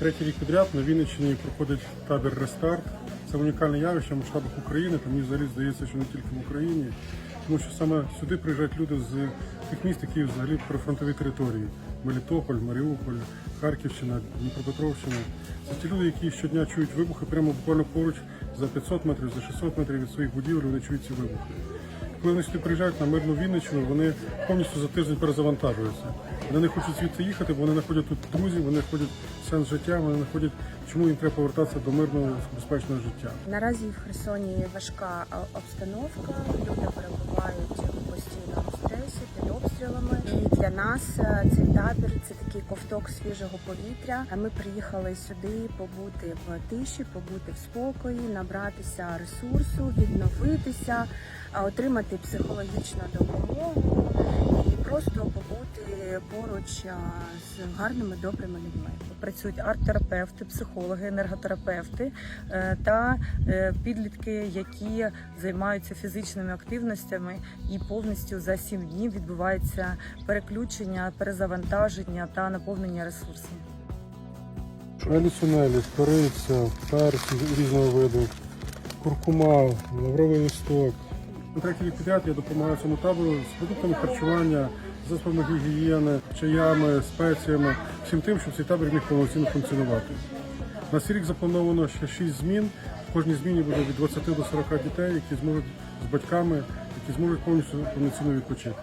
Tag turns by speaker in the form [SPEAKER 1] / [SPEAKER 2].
[SPEAKER 1] Третій рік підряд на Вінниччині проходить табір Рестарт. Це унікальне явище в масштабах України. Та мені взагалі здається, що не тільки в Україні, тому що саме сюди приїжджають люди з тих міст, які взагалі прифронтові території: Мелітополь, Маріуполь, Харківщина, Дніпропетровщина. Це ті люди, які щодня чують вибухи прямо буквально поруч за 500 метрів, за 600 метрів від своїх будівель. Вони чують ці вибухи. Коли вони сюди приїжджають на мирну Вінниччину, вони повністю за тиждень перезавантажуються. Вони не хочуть звідси їхати, бо вони знаходять тут друзів, вони знаходять сенс життя, вони знаходять, чому їм треба повертатися до мирного безпечного життя.
[SPEAKER 2] Наразі в Херсоні важка обстановка. Люди перебувають у постійному стресі під обстрілами. І для нас е, цей табір це такий ковток свіжого повітря. А Ми приїхали сюди побути в тиші, побути в спокої, набратися ресурсу, відновитися, отримати психологічну допомогу просто побути поруч з гарними добрими людьми.
[SPEAKER 3] Працюють арт-терапевти, психологи, енерготерапевти е, та е, підлітки, які займаються фізичними активностями, і повністю за сім днів відбувається переключення, перезавантаження та наповнення ресурсів.
[SPEAKER 1] Алісунеліс, кориця, перці різного виду, куркума, лавровий листок. Третій рік підряд я допомагаю цьому табору з продуктами харчування, засобами гігієни, чаями, спеціями, всім тим, щоб цей табір міг повноцінно функціонувати. На цей рік заплановано ще 6 змін. В кожній зміні буде від 20 до 40 дітей, які зможуть з батьками, які зможуть повністю повноцінно відпочити.